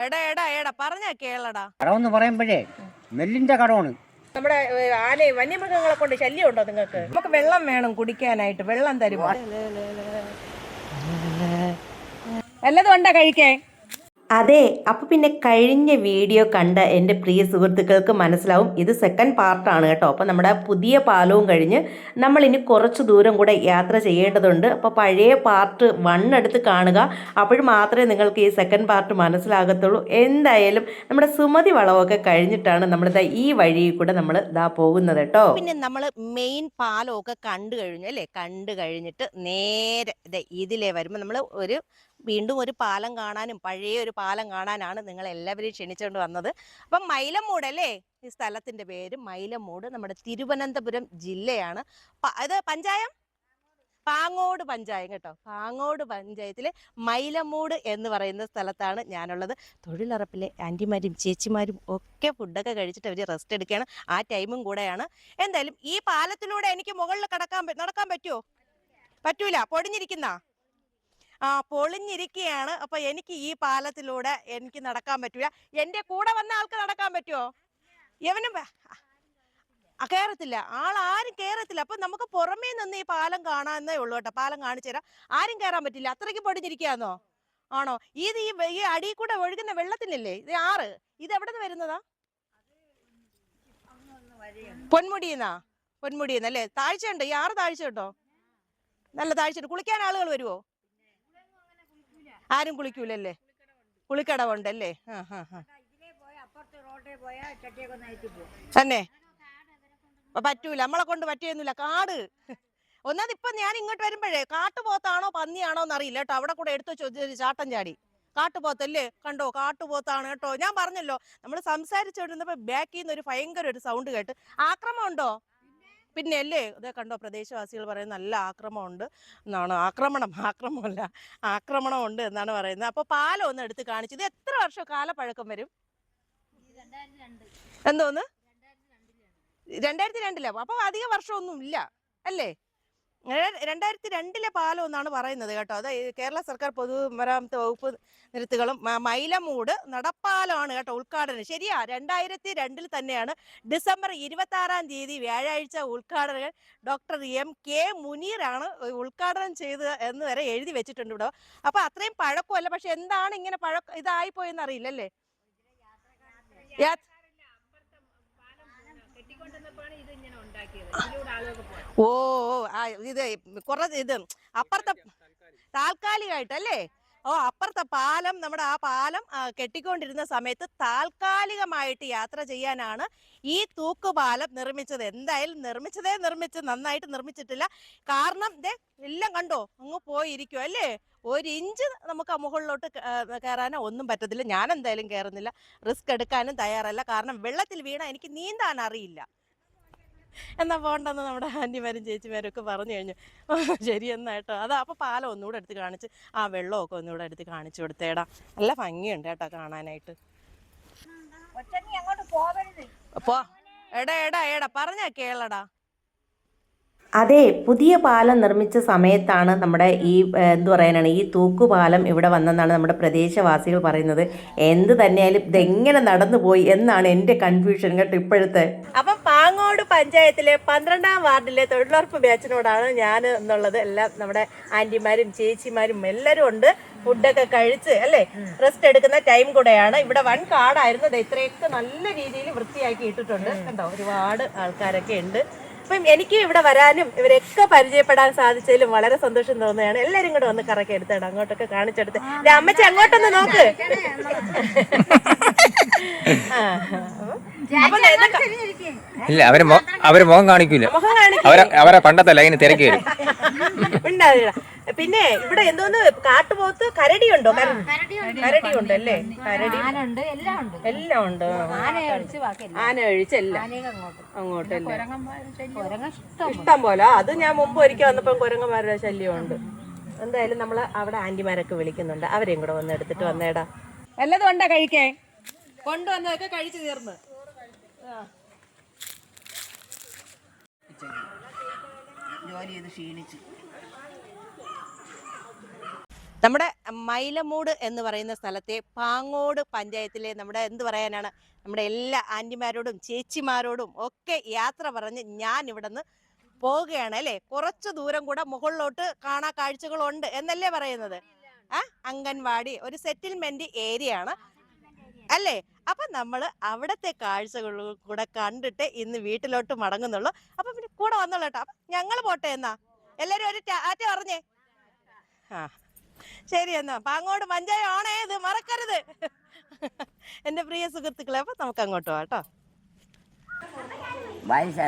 എടാ എടാ എടാ പറഞ്ഞാ കേളടാ. കടമെന്ന് പറയുമ്പോഴേ നെല്ലിന്റെ കടമാണ്. നമ്മുടെ ആന വന്യമൃഗങ്ങളെ കൊണ്ട് ശല്യം ഉണ്ടോ നിങ്ങൾക്ക്? നമുക്ക് വെള്ളം വേണം കുടിക്കാനായിട്ട് വെള്ളം തരുമോ? വല്ലതും ഉണ്ടോ കഴിക്കേ അതെ അപ്പോൾ പിന്നെ കഴിഞ്ഞ വീഡിയോ കണ്ട എന്റെ പ്രിയ സുഹൃത്തുക്കൾക്ക് മനസ്സിലാവും ഇത് സെക്കൻഡ് പാർട്ടാണ് കേട്ടോ. അപ്പോൾ നമ്മുടെ പുതിയ പാലവും കഴിഞ്ഞ് നമ്മൾ ഇനി കുറച്ച് ദൂരം കൂടെ യാത്ര ചെയ്യേണ്ടതുണ്ട്. അപ്പോൾ പഴയ പാർട്ട് വൺ എടുത്ത് കാണുക. അപ്പോൾ മാത്രമേ നിങ്ങൾക്ക് ഈ സെക്കൻഡ് പാർട്ട് മനസ്സിലാകത്തുള്ളൂ. എന്തായാലും നമ്മുടെ സുമതി വളവൊക്കെ കഴിഞ്ഞിട്ടാണ് നമ്മളിതാ ഈ വഴിയിൽ കൂടെ നമ്മൾ ഇതാ പോകുന്നത് കേട്ടോ. പിന്നെ നമ്മൾ മെയിൻ പാലമൊക്കെ കണ്ടു കഴിഞ്ഞു അല്ലേ? കണ്ടു കഴിഞ്ഞിട്ട് നേരെ ഇതിലേ വരുമ്പോൾ നമ്മൾ ഒരു വീണ്ടും ഒരു പാലം കാണാനും പഴയ ഒരു പാലം കാണാനാണ് നിങ്ങൾ എല്ലാവരെയും ക്ഷണിച്ചുകൊണ്ട് വന്നത്. അപ്പം മൈലമൂട് അല്ലേ? ഈ സ്ഥലത്തിന്റെ പേര് മൈലമൂട്. നമ്മുടെ തിരുവനന്തപുരം ജില്ലയാണ്. അത് പഞ്ചായം? പാങ്ങോട് പഞ്ചായം കേട്ടോ. പാങ്ങോട് പഞ്ചായത്തിലെ മൈലമൂട് എന്ന് പറയുന്ന സ്ഥലത്താണ് ഞാനുള്ളത്. തൊഴിലുറപ്പിലെ ആന്റിമാരും ചേച്ചിമാരും ഒക്കെ ഫുഡൊക്കെ കഴിച്ചിട്ട് അവർ റെസ്റ്റ് എടുക്കുകയാണ്. ആ ടൈമും കൂടെയാണ്. എന്തായാലും ഈ പാലത്തിലൂടെ എനിക്ക് മുകളിൽ കടക്കാൻ നടക്കാൻ പറ്റുമോ? പറ്റൂല. പൊടിഞ്ഞിരിക്കുന്ന? പൊളിഞ്ഞിരിക്കുകയാണ് അപ്പൊ എനിക്ക് ഈ പാലത്തിലൂടെ എനിക്ക് നടക്കാൻ പറ്റൂല. എന്റെ കൂടെ വന്ന ആൾക്ക് നടക്കാൻ പറ്റുമോ എവനും കയറത്തില്ല ആൾ ആരും കേറത്തില്ല. അപ്പൊ നമുക്ക് പുറമേ നിന്ന് ഈ പാലം കാണാന്നേ ഉള്ളൂ കേട്ടോ. പാലം കാണിച്ചു തരാം. ആരും കയറാൻ പറ്റില്ല. അത്രയ്ക്ക് പൊടിഞ്ഞിരിക്കുകയാന്നോ? ആണോ? ഇത് ഈ ഈ അടിയിൽ കൂടെ ഒഴുകുന്ന വെള്ളത്തിനല്ലേ? ഇത് ആറ്. ഇത് എവിടെ നിന്ന് വരുന്നതാ? പൊന്മുടിയെന്നാ? പൊന്മുടിയെന്നല്ലേ? താഴ്ച ഉണ്ട് ഈ ആറ് താഴ്ച ഉണ്ടോ നല്ല താഴ്ചയുണ്ട്. കുളിക്കാൻ ആളുകൾ വരുവോ? ആരും കുളിക്കൂലല്ലേ? കുളിക്കടവുണ്ടല്ലേ? ആ തന്നെ. പറ്റൂല. നമ്മളെ കൊണ്ട് പറ്റിയൊന്നുമില്ല. കാട്. ഒന്നാമത് ഇപ്പൊ ഞാൻ ഇങ്ങോട്ട് വരുമ്പോഴേ കാട്ടുപോത്താണോ പന്നിയാണോ എന്നറിയില്ല കേട്ടോ. അവിടെ കൂടെ എടുത്തു ചോദിച്ചു ചാട്ടം ചാടി. കാട്ടുപോത്തല്ലേ? കണ്ടോ? കാട്ടുപോത്താണ് കേട്ടോ. ഞാൻ പറഞ്ഞല്ലോ നമ്മൾ സംസാരിച്ചുകൊണ്ടിരുന്നപ്പോ ബാക്കിൽ നിന്ന് ഒരു ഭയങ്കര ഒരു സൗണ്ട് കേട്ട്. ആക്രമം ഉണ്ടോ? പിന്നെ അല്ലേ ഇതേ കണ്ടോ പ്രദേശവാസികൾ പറയുന്നത് നല്ല ആക്രമണമുണ്ട് എന്നാണ്. ആക്രമണം ആക്രമണമല്ല ആക്രമണം ഉണ്ട് എന്നാണ് പറയുന്നത്. അപ്പോൾ പാലം ഒന്ന് എടുത്ത് കാണിച്ചു ഇത് എത്ര വർഷം കാലപ്പഴക്കം വരും? എന്തോന്ന്? രണ്ടായിരത്തി രണ്ടിലോ? അപ്പൊ അധിക വർഷമൊന്നും ഇല്ല അല്ലേ? രണ്ടായിരത്തി രണ്ടിലെ പാലം എന്നാണ് പറയുന്നത് കേട്ടോ അത് കേരള സർക്കാർ പൊതുമരാമത്ത് വകുപ്പ് നിരത്തുകളും മൈലമൂട് നടപ്പാലമാണ് കേട്ടോ ഉദ്ഘാടനം ശരിയാ രണ്ടായിരത്തി രണ്ടിൽ തന്നെയാണ് ഡിസംബർ ഇരുപത്തി ആറാം തീയതി വ്യാഴാഴ്ച ഉദ്ഘാടകൻ ഡോക്ടർ എം കെ മുനീറാണ് ഉദ്ഘാടനം ചെയ്തത് എന്ന് വരെ എഴുതി വെച്ചിട്ടുണ്ട് ഇവിടെ അപ്പൊ അത്രയും പഴക്കമല്ല പക്ഷെ എന്താണ് ഇങ്ങനെ പഴക്കം ഇതായി പോയെന്ന് അറിയില്ലല്ലേ യാ- ഓ ഓ, ആ, ഇത് കുറ ഇത് അപ്പുറത്തെ താൽക്കാലികമായിട്ടല്ലേ? ഓ അപ്പുറത്തെ പാലം നമ്മുടെ ആ പാലം കെട്ടിക്കൊണ്ടിരുന്ന സമയത്ത് താൽക്കാലികമായിട്ട് യാത്ര ചെയ്യാനാണ് ഈ തൂക്കുപാലം നിർമ്മിച്ചത്. എന്തായാലും നിർമ്മിച്ചതേ നിർമ്മിച്ച് നന്നായിട്ട് നിർമ്മിച്ചിട്ടില്ല. കാരണം ഇതേ എല്ലാം കണ്ടോ? അങ്ങ് പോയിരിക്കും അല്ലേ? ഒരു ഇഞ്ച് നമുക്ക് ആ മുകളിലോട്ട് കയറാനോ ഒന്നും പറ്റത്തില്ല. ഞാൻ എന്തായാലും കയറുന്നില്ല. റിസ്ക് എടുക്കാനും തയ്യാറല്ല. കാരണം വെള്ളത്തിൽ വീണ എനിക്ക് നീന്താൻ അറിയില്ല എന്നാ പോണ്ടെന്ന് നമ്മുടെ ആന്റിമാരും ചേച്ചിമാരും ഒക്കെ പറഞ്ഞു കഴിഞ്ഞു. ശരി എന്നാ കേട്ടോ. അതാ അപ്പൊ പാലം ഒന്നുകൂടെ എടുത്ത് കാണിച്ച് ആ വെള്ളമൊക്കെ ഒന്നുകൂടെ എടുത്ത് കാണിച്ചു കൊടുത്തേടാ. നല്ല ഭംഗിയുണ്ട് കേട്ടോ കാണാനായിട്ട്. എടാ എടാ എടാ പറഞ്ഞാ കേളടാ. അതെ പുതിയ പാലം നിർമ്മിച്ച സമയത്താണ് നമ്മുടെ ഈ എന്ത് പറയാനാണ് ഈ തൂക്കുപാലം ഇവിടെ വന്നെന്നാണ് നമ്മുടെ പ്രദേശവാസികൾ പറയുന്നത്. എന്ത് തന്നെയായാലും ഇതെങ്ങനെ നടന്നു പോയി എന്നാണ് എന്റെ കൺഫ്യൂഷൻ കേട്ടോ ഇപ്പോഴത്തെ. അപ്പം പാങ്ങോട് പഞ്ചായത്തിലെ പന്ത്രണ്ടാം വാർഡിലെ തൊഴിലുറപ്പ് ബാച്ചിനോടാണ് ഞാൻ എന്നുള്ളത്. എല്ലാം നമ്മുടെ ആന്റിമാരും ചേച്ചിമാരും എല്ലാവരും ഉണ്ട്. ഫുഡൊക്കെ കഴിച്ച് അല്ലേ? റെസ്റ്റ് എടുക്കുന്ന ടൈം കൂടെയാണ്. ഇവിടെ വൺ കാടായിരുന്നു. ദേ ഇത്രയൊക്കെ നല്ല രീതിയിൽ വൃത്തിയാക്കി ഇട്ടിട്ടുണ്ട്. കണ്ടോ? ഒരുപാട് ആൾക്കാരൊക്കെ ഉണ്ട്. അപ്പം എനിക്ക് ഇവിടെ വരാനും ഇവരൊക്കെ പരിചയപ്പെടാൻ സാധിച്ചതിലും വളരെ സന്തോഷം തോന്നുകയാണ്. എല്ലാരും കൂടെ വന്ന് കറക്കി എടുത്തേടാ. അങ്ങോട്ടൊക്കെ കാണിച്ചെടുത്ത്. അമ്മച്ചി അങ്ങോട്ടൊന്ന് നോക്ക്. ആ, ഇല്ല അവർ അവർ മുഖം കാണിക്കൂല. അവരെ അവരെ പണ്ടത്തെ ലൈന് തിരക്കി വരും. പിന്നെ ഇവിടെ എന്തോന്ന്? കാട്ടുപോത്ത് കരടി ഉണ്ടോ കരടി ഉണ്ട് അല്ലേ? കരടി. എല്ലാം ഉണ്ട്. എല്ലാം ഉണ്ട്. ആന ഒഴിച്ച് എല്ലാം. അങ്ങോട്ട്. ഇഷ്ടം പോലെ. അത് ഞാൻ മുമ്പ് ഒരിക്കൽ വന്നപ്പം കുരങ്ങന്മാരുടെ ശല്യമുണ്ട്. എന്തായാലും നമ്മൾ അവിടെ ആന്റിമാരൊക്കെ വിളിക്കുന്നുണ്ട്. അവരെയും കൂടെ വന്ന് എടുത്തിട്ട് വന്നേടാ. വല്ലതും ഉണ്ടാ കഴിക്കേ കൊണ്ടുവന്നതൊക്കെ കഴിച്ചു തീർന്ന്. ജോലി ചെയ്ത് ക്ഷീണിച്ചു. നമ്മുടെ മൈലമൂട് എന്ന് പറയുന്ന സ്ഥലത്തെ പാങ്ങോട് പഞ്ചായത്തിലെ നമ്മുടെ എന്ത് പറയാനാണ് നമ്മുടെ എല്ലാ ആന്റിമാരോടും ചേച്ചിമാരോടും ഒക്കെ യാത്ര പറഞ്ഞ് ഞാൻ ഇവിടെ നിന്ന് പോവുകയാണ് അല്ലേ? കുറച്ച് ദൂരം കൂടെ മുകളിലോട്ട് കാണാ കാഴ്ചകളുണ്ട് എന്നല്ലേ പറയുന്നത്? ആ അംഗൻവാടി ഒരു സെറ്റിൽമെന്റ് ഏരിയ ആണ്. അല്ലേ? അപ്പൊ നമ്മൾ അവിടത്തെ കാഴ്ചകൾ കൂടെ കണ്ടിട്ട് ഇന്ന് വീട്ടിലോട്ട് മടങ്ങുന്നുള്ളൂ. അപ്പൊ പിന്നെ കൂടെ വന്നോളൂ കേട്ടോ. അപ്പൊ ഞങ്ങൾ പോട്ടെ എന്നാ? എല്ലാരും ഒരു ആറ്റ പറഞ്ഞേ. ആ ശരി എന്നാ. പാങ്ങോട് പഞ്ചായ ഓണേ ഇത് മറക്കരുത്. എന്റെ പ്രിയ സുഹൃത്തുക്കളെ അപ്പൊ നമുക്ക് അങ്ങോട്ട് പോകാം വയസ്.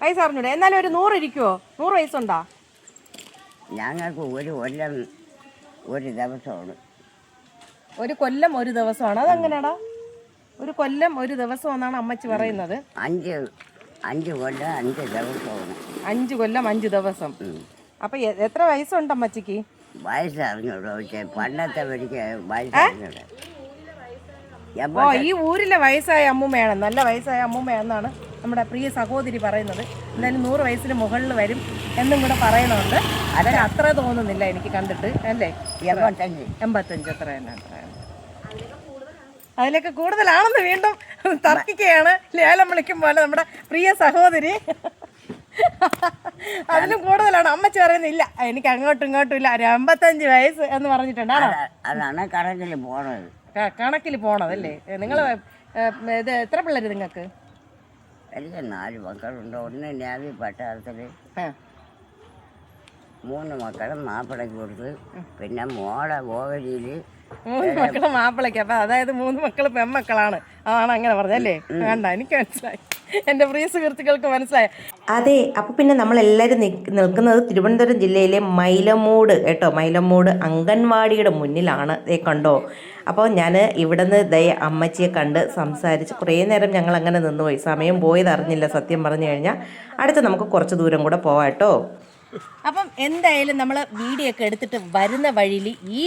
വയസ്സ് അറിഞ്ഞൂടെ എന്നാലും ഒരു നൂറ് ഇരിക്കുവോ? നൂറ് വയസ്സുണ്ടോ? ഞങ്ങൾക്ക് ഒരു കൊല്ലം ഒരു ദിവസമാണ്. ഒരു കൊല്ലം ഒരു ദിവസമാണ്. അതെങ്ങനെയാടാ? ഒരു കൊല്ലം ഒരു ദിവസം എന്നാണ് അമ്മച്ചി പറയുന്നത്. അഞ്ച് അഞ്ച് കൊല്ലം അഞ്ച് ദിവസമാണ് അഞ്ച് കൊല്ലം അഞ്ച് ദിവസം. അപ്പൊ എത്ര വയസ്സുണ്ട് അമ്മച്ചിക്ക്? വയസ്സറിഞ്ഞൂടാ? പക്ഷേ പണ്ടത്തെ വയസ്സറിഞ്ഞൂടാ ഓ ഈ ഊരിലെ വയസ്സായ അമ്മൂമ്മയാണ്. നല്ല വയസ്സായ അമ്മൂമ്മയാണെന്നാണ് നമ്മുടെ പ്രിയ സഹോദരി പറയുന്നത്. എന്തായാലും നൂറ് വയസ്സിന് മുകളിൽ വരും. എന്നും കൂടെ പറയുന്നുണ്ട് അതിന് അത്ര തോന്നുന്നില്ല എനിക്ക് കണ്ടിട്ട് അല്ലേ? എൺപത്തഞ്ച്. അത്ര തന്നെ അത്ര. അതിലൊക്കെ കൂടുതലാണെന്ന് വീണ്ടും തർക്കിക്കുകയാണ്. ലേലം വിളിക്കും പോലെ നമ്മുടെ പ്രിയ സഹോദരി. അതിലും കൂടുതലാണ്. അമ്മച്ചി പറയുന്നില്ല എനിക്ക് അങ്ങോട്ടും ഇങ്ങോട്ടും ഇല്ല. ഒരു അമ്പത്തഞ്ച് വയസ്സ് എന്ന് പറഞ്ഞിട്ടുണ്ടാണോ അതാണ് കണക്കിൽ പോണത്. കണക്കിൽ കണക്കിൽ പോണതല്ലേ? നിങ്ങൾ ഇത് എത്ര പിള്ളേര് നിങ്ങൾക്ക്? എനിക്ക് നാല് മക്കളുണ്ട്. ഒന്ന് നാവി പട്ടാളത്തിൽ. മൂന്ന് മക്കളും മാപ്പിളയ്ക്ക് കൊടുത്ത് പിന്നെ മോളെ ഓവരിയിൽ മൂന്ന് മക്കൾ മാപ്പിളയ്ക്ക്. അപ്പൊ അതായത് മൂന്ന് മക്കൾ പെൺമക്കളാണ്. അതാണ് അങ്ങനെ പറഞ്ഞല്ലേ വേണ്ട എനിക്ക് മനസ്സിലായി. എന്റെ പ്രിയ സുഹൃത്തുക്കൾക്ക് മനസ്സിലായി. അതെ അപ്പോൾ പിന്നെ നമ്മളെല്ലാവരും നിൽക്ക് നിൽക്കുന്നത് തിരുവനന്തപുരം ജില്ലയിലെ മൈലമൂട് കേട്ടോ. മൈലമൂട് അംഗൻവാടിയുടെ മുന്നിലാണ്. ദേ കണ്ടോ? അപ്പോൾ ഞാൻ ഇവിടുന്ന് ദയ അമ്മച്ചിയെ കണ്ട് സംസാരിച്ച് കുറേ നേരം ഞങ്ങൾ അങ്ങനെ നിന്നുപോയി സമയം പോയത് അറിഞ്ഞില്ല സത്യം പറഞ്ഞു കഴിഞ്ഞാൽ അടുത്ത് നമുക്ക് കുറച്ച് ദൂരം കൂടെ പോവാം കേട്ടോ. അപ്പം എന്തായാലും നമ്മൾ വീഡിയോ ഒക്കെ എടുത്തിട്ട് വരുന്ന വഴിയിൽ ഈ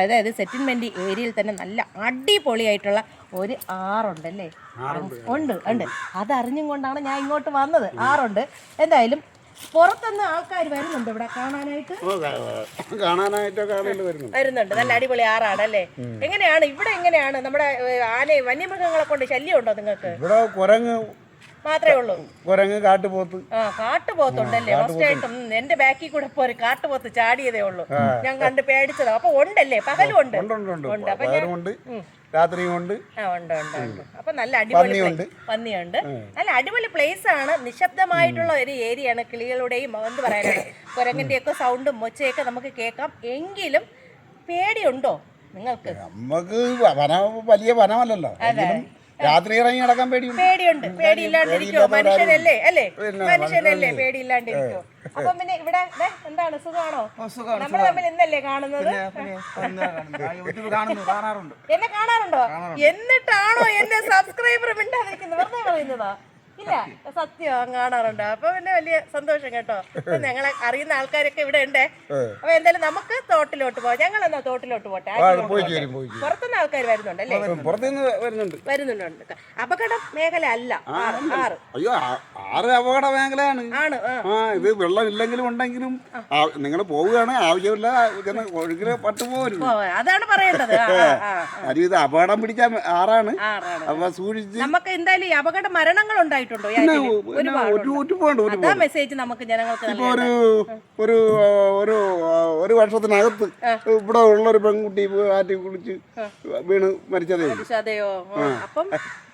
അതായത് സെറ്റിൽമെന്റ് ഏരിയയിൽ തന്നെ നല്ല അടിപൊളിയായിട്ടുള്ള ഒരു ആറുണ്ട്. അല്ലേ ഉണ്ട് ഉണ്ട്. അതറിഞ്ഞും കൊണ്ടാണ് ഞാൻ ഇങ്ങോട്ട് വന്നത്. ആറുണ്ട്. എന്തായാലും പുറത്തുനിന്ന് ആൾക്കാർ വരുന്നുണ്ട് ഇവിടെ കാണാനായിട്ട്? കാണാനായിട്ടൊക്കെ വരുന്നുണ്ട്. നല്ല അടിപൊളി ആറാണ് അല്ലേ എങ്ങനെയാണ്? ഇവിടെ എങ്ങനെയാണ്? നമ്മുടെ ആന വന്യമൃഗങ്ങളെ കൊണ്ട് ശല്യം ഉണ്ടോ നിങ്ങൾക്ക്? ഇവിടെ കുരങ്ങ് മാത്രമേ ഉള്ളൂ. കുരങ്ങ് കാട്ടുപോത്ത്. ആ കാട്ടുപോത്തുണ്ടല്ലേ? ഫസ്റ്റായിട്ടും എന്റെ ബാക്കിൽ കൂടെ ഇപ്പൊ ഒരു കാട്ടുപോത്ത് ചാടിയതേ ഉള്ളൂ. ഞാൻ കണ്ട് പേടിച്ചതാ. അപ്പൊ ഉണ്ടല്ലേ? പകലും ഉണ്ട്. ഉണ്ട്. അപ്പൊ ഞാൻ- രാത്രിയും ഉണ്ട്. ആ ഉണ്ട് ഉണ്ട് ഉണ്ട്. അപ്പൊ നല്ല അടിപൊളി പന്നിയുണ്ട്. നല്ല അടിപൊളി പ്ലേസ് ആണ്. നിശബ്ദമായിട്ടുള്ള ഒരു ഏരിയയാണ് കിളികളുടെയും എന്ത് പറയാനാണ്? കുരങ്ങിന്റെ ഒക്കെ സൗണ്ടും ഒച്ചയൊക്കെ നമുക്ക് കേൾക്കാം. എങ്കിലും പേടിയുണ്ടോ നിങ്ങൾക്ക്? നമുക്ക് വനം വലിയ വനമല്ലല്ലോ. രാത്രി ഇറങ്ങി നടക്കാൻ പേടിയുണ്ട്. പേടിയുണ്ട്. പേടിയില്ലാണ്ടിരിക്കോ മനുഷ്യരല്ലേ മനുഷ്യനല്ലേ? അല്ലേ? മനുഷ്യരല്ലേ മനുഷ്യനല്ലേ? പേടിയില്ലാണ്ടിരിക്കോ അപ്പം പിന്നെ ഇവിടെ എന്താണ്? സുഖമാണോ? നമ്മൾ തമ്മിൽ ഇന്നല്ലേ കാണുന്നത്? എന്നെ കാണാറുണ്ടോ? എന്നിട്ടാണോ എന്റെ സബ്സ്ക്രൈബർ മിണ്ടാതിരിക്കുന്നത്? വെറുതെ പറയുന്നതാ? ഇല്ല സത്യം കാണാറുണ്ട്. അപ്പൊ പിന്നെ വലിയ സന്തോഷം കേട്ടോ. അപ്പൊ ഞങ്ങളെ അറിയുന്ന ആൾക്കാരൊക്കെ ഇവിടെ ഉണ്ട്. അപ്പൊ എന്തായാലും നമുക്ക് തോട്ടിലോട്ട് പോവാം. ഞങ്ങൾ എന്നാ തോട്ടിലോട്ട് പോട്ടെ? പുറത്തുനിന്ന് ആൾക്കാർ വരുന്നുണ്ടല്ലേ അല്ലേ? വരുന്നുണ്ട്. വരുന്നുണ്ട് അപകട മേഖല അല്ല. ആറ് ആ- അപകട മേഖലയാണ്. ആ. ഇത് വെള്ളം ഇല്ലെങ്കിലും ഉണ്ടെങ്കിലും നിങ്ങൾ പോവുകയാണ് ആവശ്യമില്ല ഇങ്ങനെ ഒഴുകിൽ പട്ടുപോകരുത് അതാണ് പറയേണ്ടത്. ആ. ഇത് അപകടം പിടിച്ച ആറാണ്. അപ്പൊ സൂക്ഷിച്ച് നമുക്ക് എന്തായാലും ഈ അപകട മരണങ്ങൾ ഉണ്ടായിട്ടുണ്ടോ? അതാ മെസ്സേജ് നമുക്ക് ജനങ്ങൾക്ക് ഇപ്പൊ ഒരു ഒരു ഒരു ഒരു വർഷത്തിനകത്ത് ഇവിടെ ഉള്ള ഒരു പെൺകുട്ടി ആറ്റി കുളിച്ച് വീണ് മരിച്ചതേ. അതെയോ അപ്പം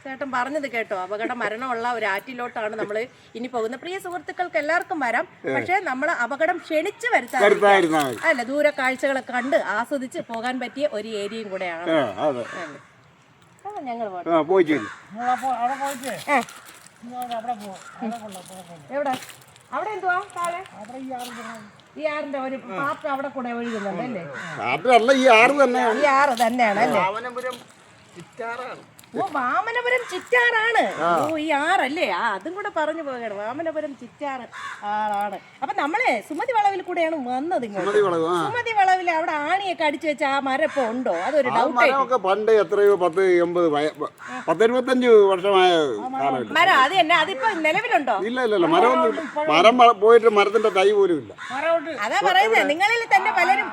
ചേട്ടൻ പറഞ്ഞത് കേട്ടോ അപകട മരണമുള്ള ഒരു ആറ്റിലോട്ടാണ് നമ്മൾ ഇനി പോകുന്നത്. പ്രിയ സുഹൃത്തുക്കൾക്ക് എല്ലാവർക്കും വരാം. പക്ഷേ നമ്മൾ അപകടം ക്ഷണിച്ച് വരുത്താൻ അല്ല ദൂര കാഴ്ചകളൊക്കെ കണ്ട് ആസ്വദിച്ച് പോകാൻ പറ്റിയ ഒരു ഏരിയയും കൂടെയാണ്. ഞങ്ങൾ എവിടെ? അവിടെ എന്തുവാ? താഴെ? ഈ ആറിന്റെ ഒരു പാർട്ട് അവിടെ കൂടെ ഒഴുകുന്നുണ്ട് അല്ലേ? ഈ ആറ് തന്നെയാണ്. ഈ ആറ് തന്നെയാണ് അല്ലേ? ഓ വാമനപുരം ചിറ്റാറാണ് ഓ ഈ ആറല്ലേ ആ അതും കൂടെ പറഞ്ഞു പോകണം വാമനപുരം ചിറ്റാറ് ആറാണ് അപ്പൊ നമ്മളെ സുമതി വളവിൽ കൂടെയാണ് വന്നത് ഇങ്ങോട്ട് സുമതി വളവിൽ അവിടെ ആണിയൊക്കെ അടിച്ചു വെച്ച ആ മരം ഇപ്പൊ ഉണ്ടോ അതൊരു ഡൗട്ട് പണ്ട് എത്രയോ പത്ത് എൺപത് പത്തിരുപത്തഞ്ച് വർഷമായ മരം അത് തന്നെ അതിപ്പോ നിലവിലുണ്ടോ ഇല്ല ഇല്ല മരമൊന്നും മരം പോയിട്ട് മരത്തിന്റെ തൈ പോലും ഇല്ല അതാ പറയുന്നത് നിങ്ങളിൽ തന്നെ പലരും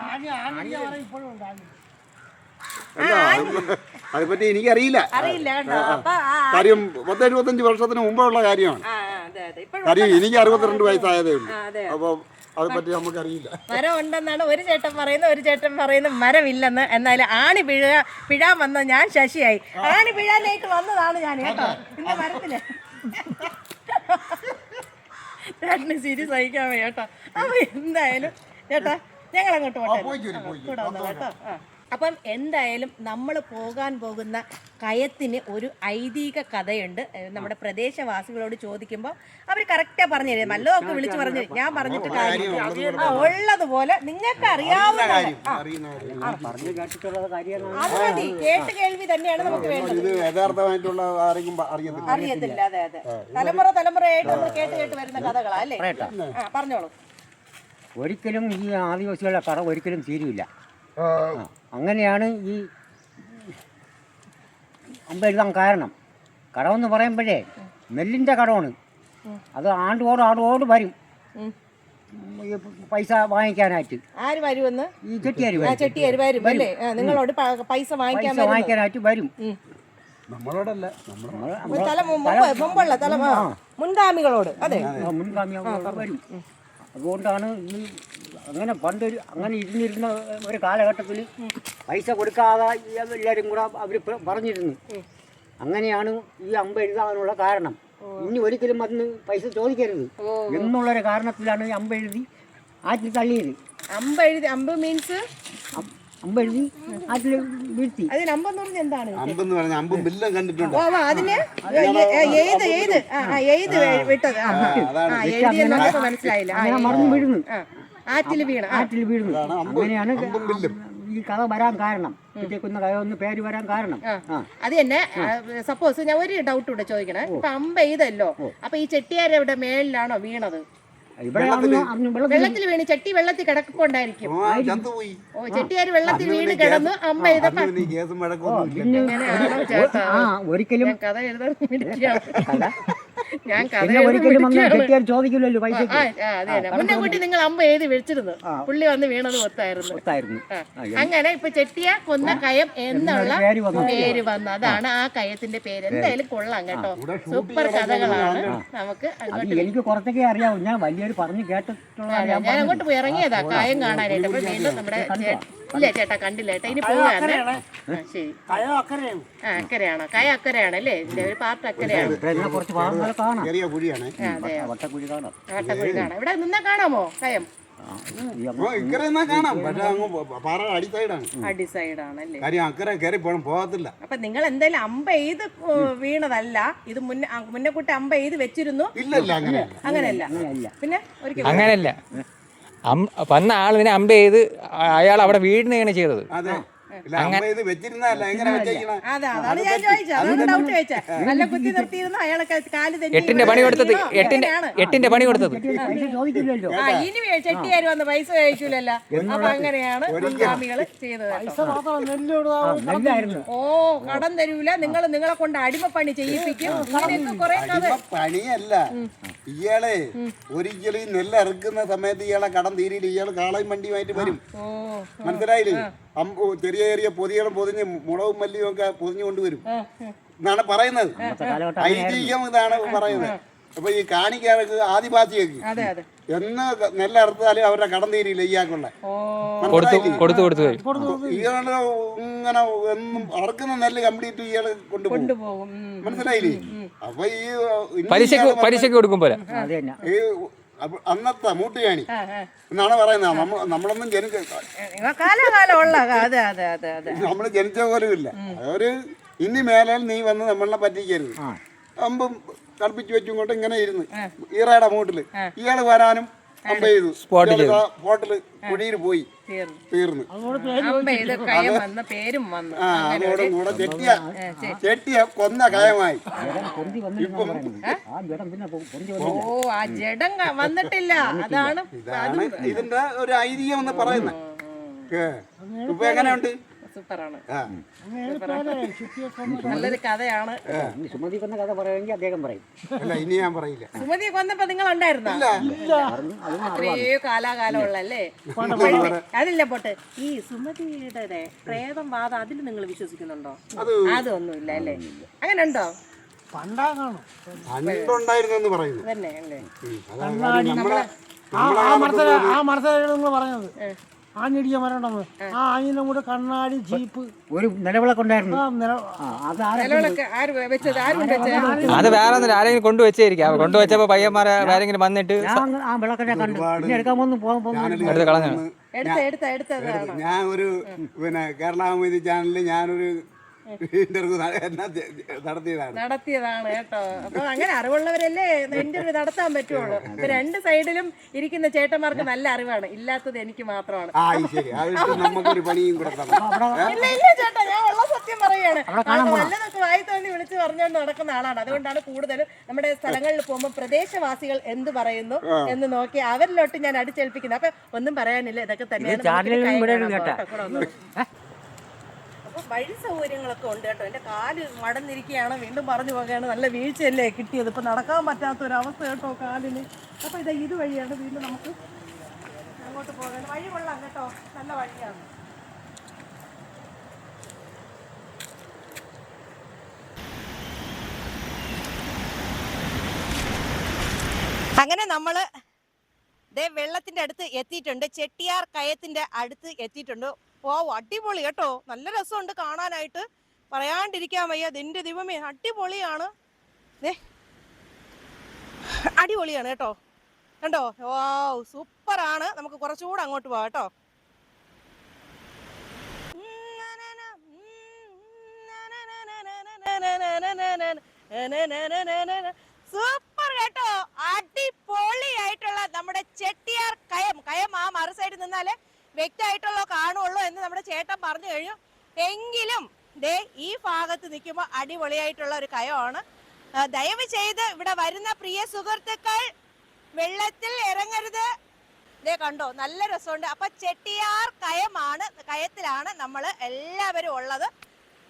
അല്ല അത് അതിപ്പറ്റി എനിക്കറിയില്ല അറിയില്ല കേട്ടോ അപ്പൊ കാര്യം പത്ത് എഴുപത്തഞ്ച് വർഷത്തിന് മുമ്പുള്ള കാര്യമാണ്. കാര്യം എനിക്ക് അറുപത്തിരണ്ട് വയസ്സായതേ ഉള്ളൂ. അപ്പോൾ അതിപ്പറ്റി നമുക്കറിയില്ല. മരം ഉണ്ടെന്നാണ് ഒരു ചേട്ടൻ പറയുന്നത് ഒരു ചേട്ടൻ പറയുന്നത് മരമില്ലെന്ന്. എന്നാൽ ആണി പിഴ പിഴാൻ വന്ന ഞാൻ ശശിയായി. ആണി പിഴാനായിട്ട് വന്നതാണ് ഞാൻ കേട്ടോ. ഇന്ന മരത്തിൽ. ചേട്ടന് ചിരി സഹിക്കാൻ വയ്യ കേട്ടോ. അപ്പൊ എന്തായാലും ചേട്ടാ ഞങ്ങൾ അങ്ങോട്ട് പോട്ടെ. കൂടെ വന്നോ. കേട്ടോ. ആ. അപ്പം എന്തായാലും നമ്മൾ പോകാൻ പോകുന്ന കയത്തിന് ഒരു ഐതിഹിക കഥയുണ്ട്. നമ്മുടെ പ്രദേശവാസികളോട് ചോദിക്കുമ്പോൾ അവർ കറക്റ്റാ പറഞ്ഞു തരും. നല്ലതൊക്കെ വിളിച്ചു പറഞ്ഞു തരും. ഞാൻ പറഞ്ഞിട്ട് കാര്യം ആ ഉള്ളതുപോലെ നിങ്ങൾക്ക് അറിയാവുന്ന അത് മതി. കേട്ട് കേൾവി തന്നെയാണ് നമുക്ക് വേണ്ടത്. ഇത് യഥാർത്ഥമായിട്ടുള്ള ആരെങ്കിലും അറിയത്തില്ല. അറിയത്തില്ല. അതെ അതെ. തലമുറ തലമുറയായിട്ട് നമ്മൾ കേട്ട് കേട്ട് വരുന്ന കഥകളാ അല്ലേ? ആ പറഞ്ഞോളൂ. ഒരിക്കലും ഈ ആദിവാസികളുടെ കട ഒരിക്കലും തീരില്ല അങ്ങനെയാണ് ഈ അമ്പ എഴുതാൻ കാരണം. കടമെന്ന് പറയുമ്പോഴേ നെല്ലിന്റെ കടമാണ്. അത് ആണ്ടോട് ആണ്ടോട് വരും. പൈസ വാങ്ങിക്കാനായിട്ട്. ആര് വരുമെന്ന്? ഈ ചെട്ടിയാര് വരും. ചെട്ടിയാര് വരും അല്ലേ? നിങ്ങളോട് പൈസ വാങ്ങിക്കാൻ വാങ്ങിക്കാനായിട്ട് വരും. നമ്മളോടല്ല മുൻഗാമികളോട്. അതെ. ആ മുൻഗാമികളോട് വരും. അതുകൊണ്ടാണ് ഈ അങ്ങനെ പണ്ടൊരു അങ്ങനെ ഇരുന്നിരുന്ന ഒരു കാലഘട്ടത്തിൽ പൈസ കൊടുക്കാതെ എല്ലാവരും കൂടെ അവർ പറഞ്ഞിരുന്നു. അങ്ങനെയാണ് ഈ അമ്പ എഴുതാനുള്ള കാരണം. ഇനി ഒരിക്കലും അന്ന് പൈസ ചോദിക്കരുത്. എന്നുള്ളൊരു കാരണത്തിലാണ് ഈ അമ്പ എഴുതി ആറ്റിൽ തള്ളിയത്. അമ്പ എഴുതി അമ്പ് മീൻസ് അം- അമ്പ എഴുതി ആറ്റിൽ വീഴ്ത്തി. അതിന് അമ്പെന്ന് പറഞ്ഞാൽ എന്താണ്? അമ്പെന്ന് പറഞ്ഞ അമ്പും ബില്ലും കണ്ടിട്ടുണ്ട്. ഓ ആ, അതിന് ഏത് ഏത്? ആ ആ, ഏത് വേ- വിട്ടത്? ആ ആ, ആ എഴുതി നമുക്ക് മനസ്സിലായില്ല. ആ, അങ്ങനെ മറന്നു വീഴുന്നു. ആ ആറ്റിൽ വീണ ആ, ആറ്റിൽ വീഴുന്നു. അങ്ങനെയാണ് ഈ കഥ വരാൻ കാരണം. കുന്ന കഥ ഒന്ന് പേര് വരാൻ കാരണം. ആ. അത് തന്നെ സപ്പോസ് ഞാൻ ഒരു ഡൗട്ട് ഇവിടെ ചോദിക്കണേ. ഇപ്പൊ അമ്പ എഴുതല്ലോ. അപ്പൊ ഈ ചെട്ടിയാരുടെ മേളിലാണോ വീണത്? വെള്ളത്തിൽ വീണ് ചെട്ടി വെള്ളത്തിൽ കിടക്കുണ്ടായിരിക്കും ഓ ചെട്ടിയാര് വെള്ളത്തിൽ വീണ് കിടന്നു അമ്മ ഇതൊക്കെ ഒരിക്കലും കഥ എഴുതാൻ. ഞാൻ കഥ പിന്നെ എഴുതാൻ ഒരിക്കലും വന്ന് കെട്ടിയാൽ ചോദിക്കില്ലല്ലോ പൈസ മുന്നേ കൂട്ടി നിങ്ങൾ അമ്പ എഴുതി വെച്ചിരുന്നു. പുള്ളി വന്ന് വീണത് ഒത്തായിരുന്നു. അങ്ങനെ ഇപ്പൊ ചെട്ടിയ കൊന്ന കയം എന്നുള്ള പേര് വന്നു അതാണ് ആ കയത്തിന്റെ പേര്. എന്തായാലും കൊള്ളാം കേട്ടോ. സൂപ്പർ കഥകളാണ്. നമുക്ക് എനിക്ക് കുറച്ചൊക്കെ അറിയാവും. ഞാൻ വലിയൊരു പറഞ്ഞു കേട്ടിട്ടുള്ള ഞാൻ അങ്ങോട്ട് പോയി ഇറങ്ങിയതാ. കായം കാണാനായിട്ട്. അപ്പൊ വീണ്ടും നമ്മുടെ ഇല്ല ചേട്ടാ കണ്ടില്ല ചേട്ടാ ഇനി പോവാണ് ആ, ശരി. ആ അക്കരയാണോ? കയ അക്കരയാണ് അല്ലേ? ഇതിന്റെ ഒരു പാർട്ട് അക്കരയാണ്. ചെറിയ കുഴിയാണ്. ആ, അതെ വട്ടക്കുഴി കാണാം. ഇവിടെ നിന്നാ കാണാമോ കയം? അപ്പൊ നിങ്ങൾ എന്തായാലും അമ്പ എയ്ത് വീണതല്ല. ഇത് മുന്നേ കൂട്ടി അമ്പ എയ്ത് വെച്ചിരുന്നു. ഇല്ല ഇല്ല അങ്ങനെ അങ്ങനെയല്ല. പിന്നെ ഒരിക്കലും അങ്ങനെയല്ല. അം വന്ന ആളിനെ അമ്പ ചെയ്ത് അയാൾ അവിടെ വീടിനെയാണ് ചെയ്തത്. എട്ടിന്റെ പണി കൊടുത്തത്? എട്ടിന്റെ? എട്ടിന്റെ പണി കൊടുത്തത്. ആ ഇനി ചെട്ടി ആരും വന്ന് പൈസ കഴിക്കൂലല്ലോ അപ്പൊ അങ്ങനെയാണ് ചെയ്തത്. ഓ കടം തരൂല. നിങ്ങൾ നിങ്ങളെ കൊണ്ട് അടിമപ്പണി ചെയ്യിപ്പിക്കും. കുറെ പണിയല്ല ഇയാളെ ഒരിക്കലും നെല്ല് ഇറക്കുന്ന സമയത്ത് ഇയാളെ കടം തീരില്ല. ഇയാൾ കാളയും വണ്ടിയുമായിട്ട് വരും. ഓ മനസ്സിലായില്ലേ? ചെറിയ ചെറിയ പൊതികളും പൊതിഞ്ഞ് മുളകും മല്ലിയും ഒക്കെ പൊതിഞ്ഞു കൊണ്ടുവരും. എന്നാണ് പറയുന്നത്. ഐതിഹ്യം ഇതാണ് പറയുന്നത്. അപ്പൊ ഈ കാണിക്കാർക്ക് ആദിവാസികൾക്ക് അതെ അതെ. എന്ന് നെല്ല അറുത്താലും അവരുടെ കടം തീരില്ല ഇയാൾക്കുള്ള ഓ കൊടുത്തു കൊടുത്തു കൊടുത്തു വരും ഇയാൾ ഇങ്ങനെ എന്നും അറക്കുന്ന നെല്ല് കംപ്ലീറ്റ് ഇയാൾ കൊണ്ടുപോകും. മനസ്സിലായില്ലേ? അപ്പൊ ഈ പലിശക്ക് കൊടുക്കും പോലെ. അത് തന്നെ. ഈ അന്നത്തെ മൂട്ടുകാണി. എന്നാണ് പറയുന്നത്. നമ്മൾ നമ്മളൊന്നും ജനിച്ച നിങ്ങൾ കാലാകാലം ഉള്ള അതെ അതെ അതെ അതെ. നമ്മൾ ജനിച്ച പോലും ഇല്ല. അവർ ഇനി മേലാൽ നീ വന്ന് നമ്മളെ പറ്റിക്കരുത്. അമ്പും കളിപ്പിച്ച് വെച്ചും കൊണ്ട് ഇങ്ങനെ ഇരുന്ന് ഈറയുടെ മൂട്ടിൽ ഇയാൾ വരാനും അമ്പ ചെയ്തു സ്പോട്ടിൽ കുഴിയിൽ പോയി തീർന്നു അങ്ങോട്ട് അമ്പ ഇത് കയം വന്ന പേരും വന്നു ആ അതോടും കൂടെ ചെട്ടിയ ചെട്ടിയ കൊന്ന കയമായി ഓ ആ ജഡം ക- വന്നിട്ടില്ല അതാണ് ഇതാണ് ഇതിന്റെ ഒരു ഐതിഹ്യം എന്ന് പറയുന്നത്. ഇപ്പൊ എങ്ങനെയുണ്ട് സൂപ്പറാണ്. നല്ലൊരു കഥയാണ്. ഇനി സുമതി കൊന്ന കഥ പറയുമെങ്കിൽ അദ്ദേഹം പറയും. അല്ല ഇനി ഞാൻ പറയില്ല. സുമതി കൊന്നപ്പോ നിങ്ങൾ ഉണ്ടായിരുന്നോ അത്രയോ കാലാകാലമുള്ളല്ലേ? അതില്ല പോട്ടെ. ഈ സുമതിയുടെ പ്രേതം വാദം അതിൽ നിങ്ങൾ വിശ്വസിക്കുന്നുണ്ടോ? അതൊന്നുമില്ല അല്ലേ? അങ്ങനെ ഉണ്ടോ? പണ്ടുണ്ടായിരുന്നെന്ന് പറയുന്നു. തന്നെ അല്ലേ? ആ ആ നിങ്ങൾ പറഞ്ഞത്. മരം ഉണ്ടെന്ന് ആ. ആഞ്ഞിന്റെ കൂടെ കണ്ണാടി ജീപ്പ്. ഒരു നിലവിളക്കുണ്ടായിരുന്നു ആ നില ആ അത് ആരാ നിലവിളക്ക് ആര് വെച്ചത്? ആര് കൊണ്ടുവച്ചത് അത് വേറെ ഒന്നും ആരെങ്കിലും കൊണ്ടുവച്ചായിരിക്കും കൊണ്ടുവച്ചപ്പോ പയ്യന്മാരെ ആരെങ്കിലും വന്നിട്ട് ഞാൻ ആ വിളക്കിനെ കണ്ടു. പിന്നെ എടുക്കാൻ വന്നു പോകാൻ പോകുന്നു. എടുത്ത് കളഞ്ഞു? എടുത്ത എടുത്ത ഞാൻ ഒരു പിന്നെ കേരളാമതി ചാനലിൽ ഞാനൊരു ഇന്റർവ്യൂ നടത്തിയതാണ്. നടത്തിയതാണ് കേട്ടോ. അപ്പൊ അങ്ങനെ അറിവുള്ളവരല്ലേ ഇന്റർവ്യൂ നടത്താൻ പറ്റുള്ളൂ. അപ്പൊ രണ്ട് സൈഡിലും ഇരിക്കുന്ന ചേട്ടന്മാർക്ക് നല്ല അറിവാണ്. ഇല്ലാത്തത് എനിക്ക് മാത്രമാണ്. നമുക്കൊരു പണിയും ഇല്ല ഇല്ല ചേട്ടാ ഞാൻ ഉള്ള സത്യം പറയാണ് നല്ലതൊക്കെ വായി തോന്നി വിളിച്ച് പറഞ്ഞുകൊണ്ട് നടക്കുന്ന ആളാണ്. അതുകൊണ്ടാണ് കൂടുതലും നമ്മുടെ സ്ഥലങ്ങളിൽ പോകുമ്പോൾ പ്രദേശവാസികൾ എന്ത് പറയുന്നു എന്ന് നോക്കി അവരിലോട്ട് ഞാൻ അടിച്ചേൽപ്പിക്കുന്നത്. അപ്പൊ ഒന്നും പറയാനില്ല. ഇതൊക്കെ തന്നെയാണ് അപ്പൊ വഴി സൗകര്യങ്ങളൊക്കെ ഉണ്ട് കേട്ടോ. എന്റെ കാൽ മടന്നിരിക്കുകയാണ്. വീണ്ടും പറഞ്ഞു പോകുകയാണ് നല്ല വീഴ്ചയല്ലേ കിട്ടിയത്? ഇപ്പൊ നടക്കാൻ പറ്റാത്ത ഒരു അവസ്ഥ കേട്ടോ കാലിന്. അപ്പൊ ഇതാ ഇത് വഴിയാണ് വീണ്ടും നമുക്ക് അങ്ങോട്ട് പോകാൻ. വഴി കൊള്ളാം കേട്ടോ. നല്ല വഴിയാണ്. അങ്ങനെ നമ്മൾ ദേ വെള്ളത്തിന്റെ അടുത്ത് എത്തിയിട്ടുണ്ട്. ചെട്ടിയാർ കയത്തിന്റെ അടുത്ത് എത്തിയിട്ടുണ്ട്. ഓ അടിപൊളി കേട്ടോ. നല്ല രസമുണ്ട് കാണാനായിട്ട്. പറയാണ്ടിരിക്കാൻ വയ്യ ഇതിന്റെ ദൈവമേ അടിപൊളിയാണ്. ദേ അടിപൊളിയാണ് കേട്ടോ. കണ്ടോ? ഓ സൂപ്പറാണ്. നമുക്ക് കുറച്ചുകൂടെ അങ്ങോട്ട് പോവാം കേട്ടോ. സൂപ്പർ കേട്ടോ. അടിപൊളിയായിട്ടുള്ള നമ്മുടെ ചെട്ടിയാർ കയം. കയം ആ മറു സൈഡിൽ നിന്നാലേ വ്യക്തമായിട്ടുള്ള കാണുള്ളൂ എന്ന് നമ്മുടെ ചേട്ടൻ പറഞ്ഞു കഴിഞ്ഞു. എങ്കിലും ദേ ഈ ഭാഗത്ത് നിൽക്കുമ്പോൾ അടിപൊളിയായിട്ടുള്ള ഒരു കയമാണ്. ദയവ് ചെയ്ത് ഇവിടെ വരുന്ന പ്രിയ സുഹൃത്തുക്കൾ വെള്ളത്തിൽ ഇറങ്ങരുത്. ദേ കണ്ടോ നല്ല രസമുണ്ട്. അപ്പൊ ചെട്ടിയാർ കയമാണ് കയത്തിലാണ് നമ്മൾ എല്ലാവരും ഉള്ളത്.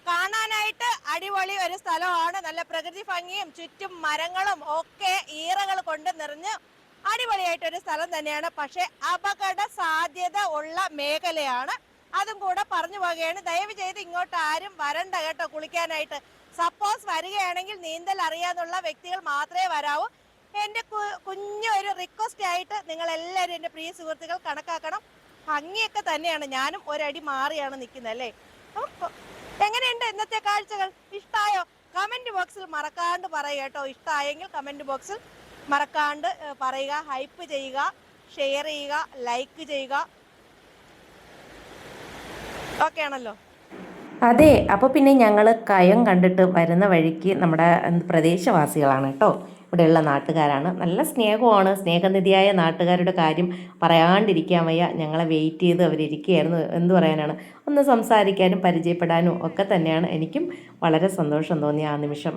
കാണാനായിട്ട് അടിപൊളി ഒരു സ്ഥലമാണ്. നല്ല പ്രകൃതി ഭംഗിയും ചുറ്റും മരങ്ങളും ഒക്കെ ഈറകൾ കൊണ്ട് നിറഞ്ഞ് അടിപൊളിയായിട്ട് ഒരു സ്ഥലം തന്നെയാണ്. പക്ഷെ അപകട സാധ്യത ഉള്ള മേഖലയാണ്. അതും കൂടെ പറഞ്ഞു പോകുകയാണ് ദയവ് ചെയ്ത് ഇങ്ങോട്ട് ആരും വരണ്ട കേട്ടോ കുളിക്കാനായിട്ട്. സപ്പോസ് വരികയാണെങ്കിൽ നീന്തൽ അറിയാന്നുള്ള വ്യക്തികൾ മാത്രമേ വരാവൂ. എന്റെ കുഞ്ഞൊരു റിക്വസ്റ്റ് ആയിട്ട് നിങ്ങൾ എല്ലാവരും എന്റെ പ്രിയ സുഹൃത്തുക്കൾ കണക്കാക്കണം. ഭംഗിയൊക്കെ തന്നെയാണ്. ഞാനും ഒരടി മാറിയാണ് നിൽക്കുന്നത് അല്ലേ? എങ്ങനെയുണ്ട് ഇന്നത്തെ കാഴ്ചകൾ? ഇഷ്ടായോ? കമന്റ് ബോക്സിൽ മറക്കാണ്ട് പറയുക കേട്ടോ. ഇഷ്ടമായെങ്കിൽ കമന്റ് ബോക്സിൽ മറക്കാണ്ട് പറയുക ഹൈപ്പ് ചെയ്യുക ഷെയർ ചെയ്യുക ലൈക്ക് ചെയ്യുക. ഓക്കെ ആണല്ലോ? അതെ അപ്പോൾ പിന്നെ ഞങ്ങൾ കയം കണ്ടിട്ട് വരുന്ന വഴിക്ക് നമ്മുടെ പ്രദേശവാസികളാണ് കേട്ടോ. ഇവിടെയുള്ള നാട്ടുകാരാണ്. നല്ല സ്നേഹമാണ് സ്നേഹനിധിയായ നാട്ടുകാരുടെ കാര്യം പറയാണ്ടിരിക്കാൻ വയ്യ. ഞങ്ങളെ വെയിറ്റ് ചെയ്ത് അവരിയ്ക്കുകയായിരുന്നു എന്ത് പറയാനാണ്? ഒന്ന് സംസാരിക്കാനും പരിചയപ്പെടാനും ഒക്കെ തന്നെയാണ്. എനിക്കും വളരെ സന്തോഷം തോന്നിയ ആ നിമിഷം.